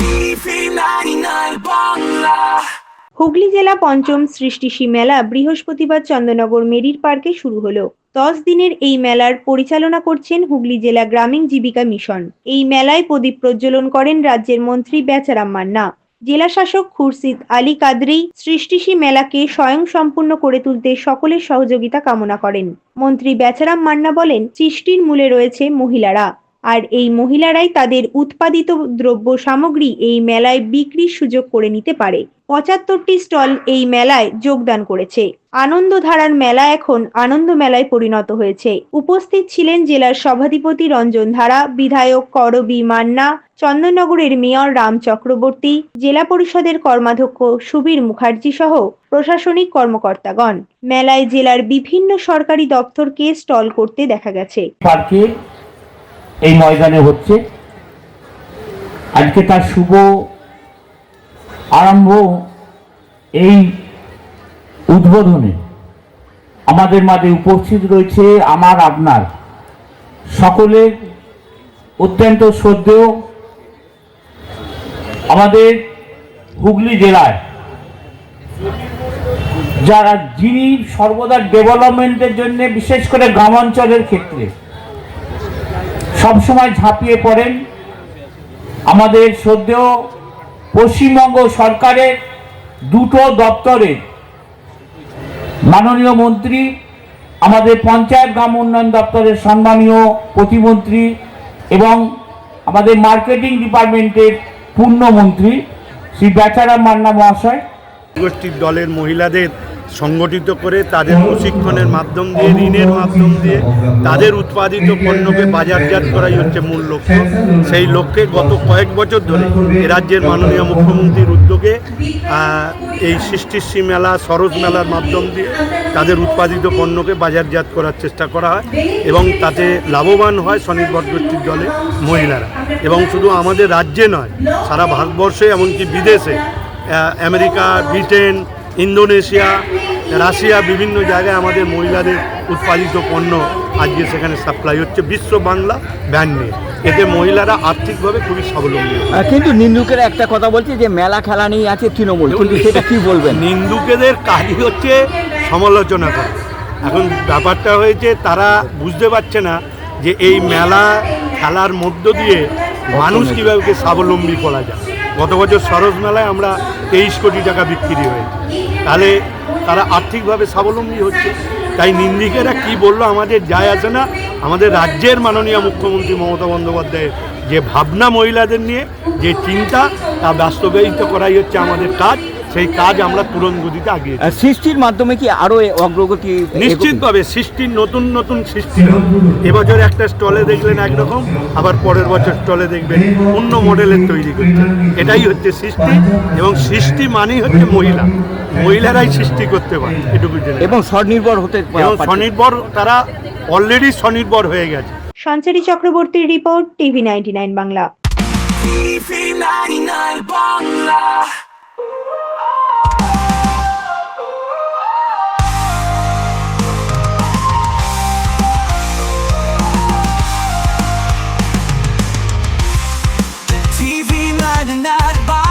TV 99 Bangla Hooghly জেলা পঞ্চম সৃষ্টিশী মেলা বৃহস্পতিবার চন্দ্রনগর মেরির পার্কে শুরু হলো। দশ দিনের এই মেলার পরিচালনা করছেন হুগলি জেলা গ্রামীণ জীবিকা মিশন। এই মেলায় প্রদীপ প্রজ্বলন করেন রাজ্যের মন্ত্রী বেচারাম মান্না। জেলা শাসক খুরশিদ আলী কাদরি সৃষ্টিশী মেলাকে স্বয়ং সম্পূর্ণ করে তুলতে সকলের সহযোগিতা কামনা করেন। মন্ত্রী বেচারাম মান্না বলেন, সৃষ্টির মূলে রয়েছে মহিলারা। আর এই মহিলারাই তাদের উৎপাদিত দ্রব্য সামগ্রী এই মেলায় বিক্রির সুযোগ করে নিতে পারে। পঁচাত্তরটি স্টল এই মেলায় যোগদান করেছে। আনন্দধারার মেলা এখন আনন্দ মেলায় পরিণত হয়েছে। উপস্থিত ছিলেন জেলার সভাধিপতি রঞ্জন ধারা, বিধায়ক করবি মান্না, চন্দননগরের মেয়র রাম চক্রবর্তী, জেলা পরিষদের কর্মাধ্যক্ষ সুবীর মুখার্জি সহ প্রশাসনিক কর্মকর্তাগণ। মেলায় জেলার বিভিন্ন সরকারি দপ্তরকে স্টল করতে দেখা গেছে। এই ময়দানে হচ্ছে। আজকে তার শুভ আরম্ভ এই উদ্বোধনে আমাদের মাঝে উপস্থিত রয়েছে আমার, আপনার সকলের অত্যন্ত শ্রদ্ধেয় আমাদের হুগলি জেলায়। যারা যিনি সর্বদা ডেভেলপমেন্টের জন্য বিশেষ করে গ্রামাঞ্চলের ক্ষেত্রে সবসময় ঝাঁপিয়ে পড়েন। আমাদের শ্রদ্ধেয় পশ্চিমবঙ্গ সরকারের দুটো দপ্তরে মাননীয় মন্ত্রী, আমাদের পঞ্চায়েত গ্রাম উন্নয়ন দপ্তরের সম্মানীয় প্রতিমন্ত্রী এবং আমাদের মার্কেটিং ডিপার্টমেন্টের পূর্ণমন্ত্রী, শ্রী বেচারাম মান্না মহাশয়। গোষ্ঠীর দলের মহিলাদের সংগঠিত করে তাদের প্রশিক্ষণের মাধ্যম দিয়ে, ঋণের মাধ্যম দিয়ে তাদের উৎপাদিত পণ্যকে বাজারজাত করাই হচ্ছে মূল লক্ষ্য। সেই লক্ষ্যে গত কয়েক বছর ধরে এ রাজ্যের মাননীয় মুখ্যমন্ত্রীর উদ্যোগে এই সৃষ্টিশ্রী মেলা, সরোজ মেলার মাধ্যম দিয়ে তাদের উৎপাদিত পণ্যকে বাজারজাত করার চেষ্টা করা হয় এবং তাতে লাভবান হয় স্বনির্ভর গোষ্ঠীর দলে মহিলারা। এবং শুধু আমাদের রাজ্যে নয়, সারা ভারতবর্ষে, এমনকি বিদেশে আমেরিকা, ব্রিটেন, ইন্দোনেশিয়া রাশিয়া বিভিন্ন জায়গায় আমাদের মহিলাদের উৎপাদিত পণ্য আজকে সেখানে সাপ্লাই হচ্ছে। বিশ্ব বাংলা ব্যান নিয়ে। এতে মহিলারা আর্থিকভাবে খুবই স্বাবলম্বী কিন্তু নিন্দুকেরা একটা কথা বলছে যে মেলা খেলা নিয়ে আছে তৃণমূল কিন্তু সেটা কি বলবেন? নিন্দুকেদের কাজই হচ্ছে সমালোচনা করা। এখন ব্যাপারটা হয়েছে তারা বুঝতে পারছে না যে এই মেলা খেলার মধ্য দিয়ে মানুষ কীভাবে স্বাবলম্বী করা যায়। গত বছর সরস মেলায় আমরা তেইশ কোটি টাকা বিক্রি হয়েছে। তাহলে তারা আর্থিকভাবে স্বাবলম্বী হচ্ছে। তাই নিন্দিকেরা কি বলল আমাদের যায় আসে না। আমাদের রাজ্যের মাননীয় মুখ্যমন্ত্রী মমতা বন্দ্যোপাধ্যায়ের যে ভাবনা মহিলাদের নিয়ে যে চিন্তা, তা বাস্তবায়িত করাই হচ্ছে আমাদের কাজ। সেই কাজ আমরা তুরন্ত গতিতে আগিয়ে সৃষ্টির মাধ্যমে কি আরও অগ্রগতি নিশ্চিতভাবে সৃষ্টির নতুন নতুন সৃষ্টি। এবছর একটা স্টলে দেখলেন একরকম আবার পরের বছর স্টলে দেখবেন অন্য মডেলের তৈরি করছে। এটাই হচ্ছে সৃষ্টি এবং সৃষ্টি মানেই হচ্ছে মহিলা। মহিলারাই সৃষ্টি করতে পারে এটুকু এবং স্বনির্ভর হতে এবং স্বনির্ভর তারা অলরেডি স্বনির্ভর হয়ে গেছে। সঞ্চারী চক্রবর্তীর report TV ninety 99 Bangla. gelenler var